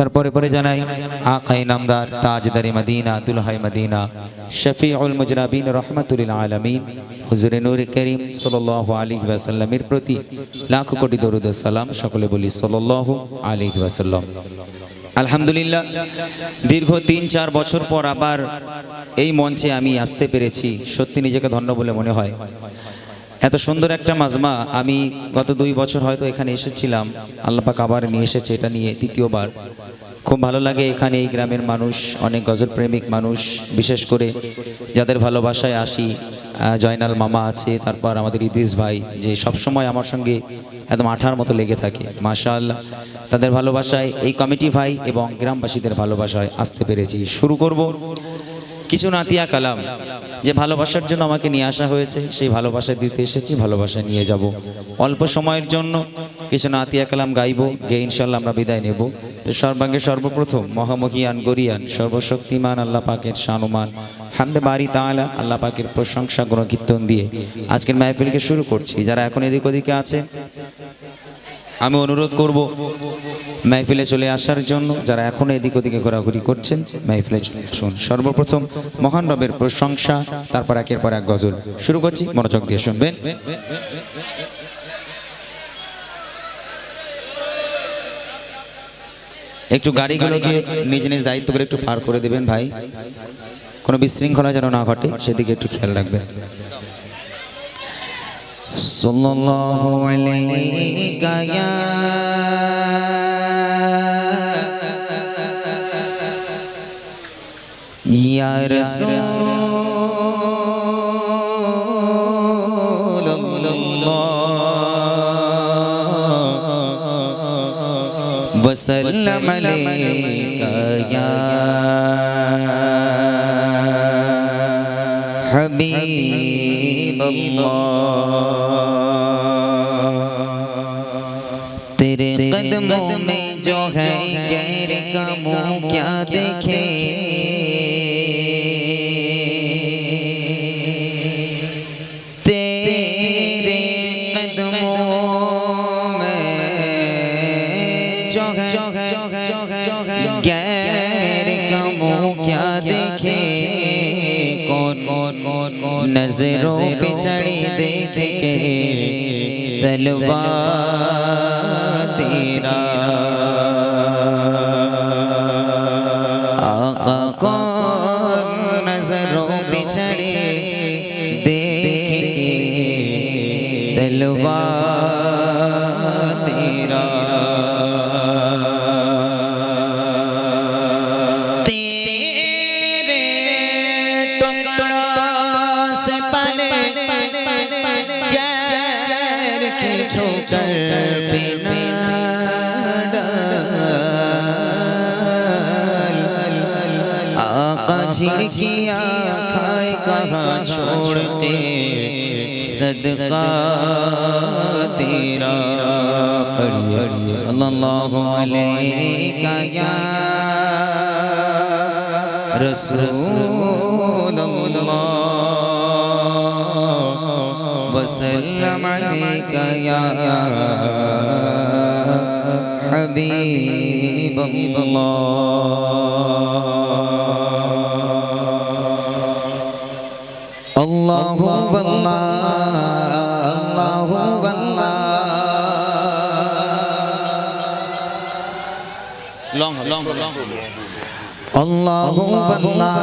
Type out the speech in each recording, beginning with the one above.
তারপরে পরে জানাই, আকাই নামদার তাজদারি মদিনা, দুলহাই মদিনা, শফিউল মুজরাবিন রহমাতুল আলমিন, হুজুরে নূর করিম সাল্লাহ আলী ওয়াসাল্লামের প্রতি লাখ কোটি দরুদ সালাম সকলে বলি সাল্লাহ আলী ওয়াসাল্লাম। আলহামদুলিল্লাহ, দীর্ঘ তিন চার বছর পর আবার এই মঞ্চে আমি আসতে পেরেছি। সত্যি নিজেকে ধন্য বলে মনে হয়। এত সুন্দর একটা মাজমা। আমি গত দুই বছর হয়তো এখানে এসেছিলাম। আল্লাপাক আবার নিয়ে এসেছে এটা নিয়ে তৃতীয়বার খুব ভালো লাগে এখানে এই গ্রামের মানুষ, অনেক গজল প্রেমিক মানুষ, বিশেষ করে যাদের ভালোবাসায় আসি জয়নাল মামা আছে, তারপর আমাদের ইদ্রিস ভাই, যে সব সময় আমার সঙ্গে একদম আঠার মতো লেগে থাকে। মাশাআল্লাহ তাদের ভালোবাসায় এই কমিটি ভাই এবং গ্রামবাসীদের ভালোবাসায় আসতে পেরেছি। শুরু করব কিছু নাতিয়া কালাম, যে ভালোবাসার জন্য আমাকে নিয়ে আসা হয়েছে, সেই ভালোবাসা দিতে এসেছি ভালোবাসা নিয়ে যাব। অল্প সময়ের জন্য কিছু নাতিয়া কালাম গাইবো গিয়ে ইনশাল্লাহ আমরা বিদায় নেব। তো সর্বাঙ্গে সর্বপ্রথম মহামহিয়ান, গরিয়ান, সর্বশক্তিমান, আল্লাহ পাকের শানুমান হামদে বাড়ি তাহলে আল্লাহ পাকের প্রশংসা, গুণকীর্তন দিয়ে আজকের মাহফিলকে শুরু করছি। যারা এখন এদিক ওদিকে আছে আমি অনুরোধ করব মাহফিলে চলে আসার জন্য যারা এখনও এদিক ওদিকে ঘোরাঘুরি করছেন মাহফিলে চলে আসুন। সর্বপ্রথম মহান রবের প্রশংসা তারপর একের পর এক গজল। শুরু করছি মনোযোগ দিয়ে শুনবেন। একটু গাড়িগুলোকে নিজ নিজ দায়িত্ব করে একটু পার করে দেবেন ভাই। কোনো বিশৃঙ্খলা যেন না ঘটে সেদিকে একটু খেয়াল রাখবেন। صلى الله عليك يا يا رسول الله وسلم عليك يا حبيب الله नजरों पे चढ़ी देख के तलवा तेरा आका कौन नजरों पे चढ़े देख के तलवा छिड़किया खाए कहाँ छोड़ के सदका तेरा सल्लल्लाहु अलैहि या रसूल अल्लाह وسلم عليك يا حبيب الله الله والله الله والله long long long Allahu Allah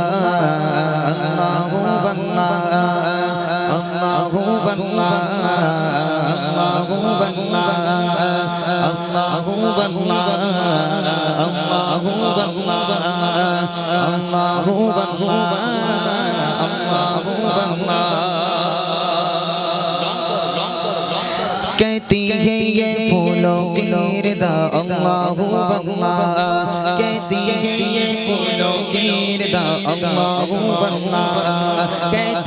Allahu Allah Allahu Allah Allahu Allah Allahu Allah Allahu Allah Allahu Allah Allahu Allah कहती है ये फूलों की रदा अल्लाह अल्लाह कहती है ये फूलों की रदा अल्लाह अल्लाह कहती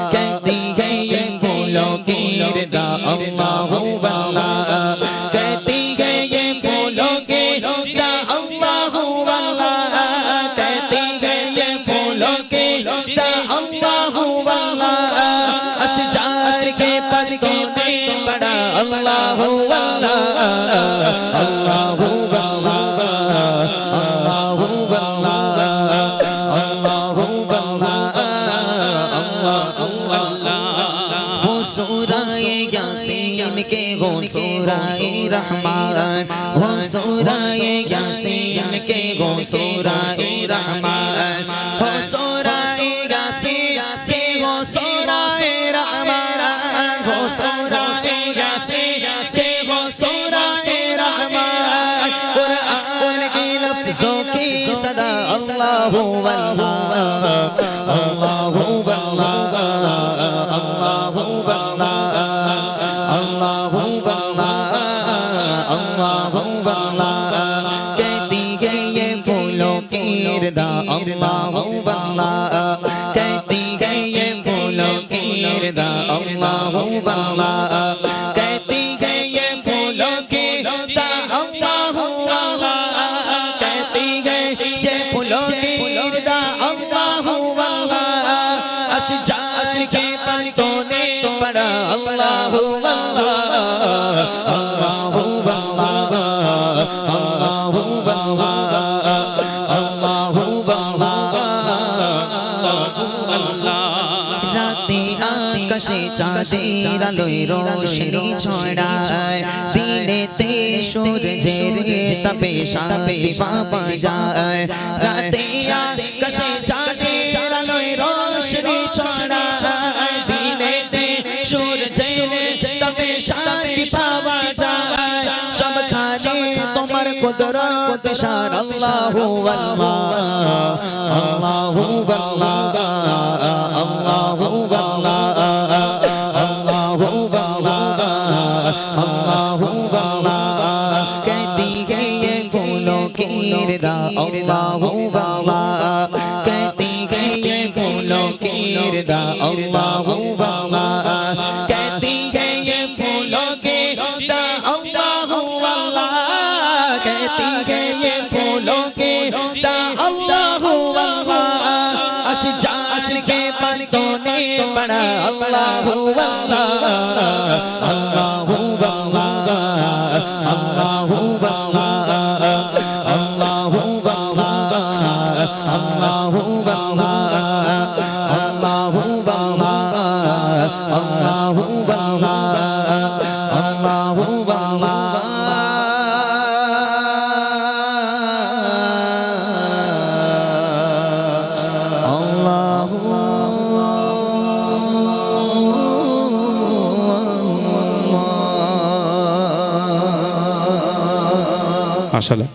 گو سورائے رحمان ہو سورائے یاسین کے گو سورائے رحمان ہو سورائے یاسین کے گو سورائے رحمان ہو سورائے یاسین کے گو سورائے رحمان قرآن کی لفظوں کی صدا اللہ اللہ اللہ اللہ اللہ अल्लाह अल्लाह कहती है ये फूलों की रदा अल्लाह अल्लाह कहती है ये फूलों की रदा अल्लाह अल्लाह अशजार के पत्तों ने पड़ा अल्लाह अल्लाह अल्लाह চাঁদের আলোয় রোশনি ছড়ায়। দিনেতে সূর্যের তাপে শান্তি পাওয়া যায়। রাতে আকাশে চাঁদের আলোয় রোশনি ছড়ায়। দিনেতে সূর্যের তাপে শান্তি পাওয়া যায়। সবখানে তোমার কুদরত শান আল্লাহু আল্লাহ আল্লাহু আল্লাহ अल्लाह अल्लाह कहती है ये फूलों की रदा अल्लाह अल्लाह कहती है ये फूलों की रदा अल्लाह अल्लाह कहती है ये फूलों की रदा अल्लाह अल्लाह कहती है ये फूलों की रदा अल्लाह अल्लाह अशजार के पत्तों ने बड़ा अल्लाह अल्लाह अल्लाह अल्लाह wasallam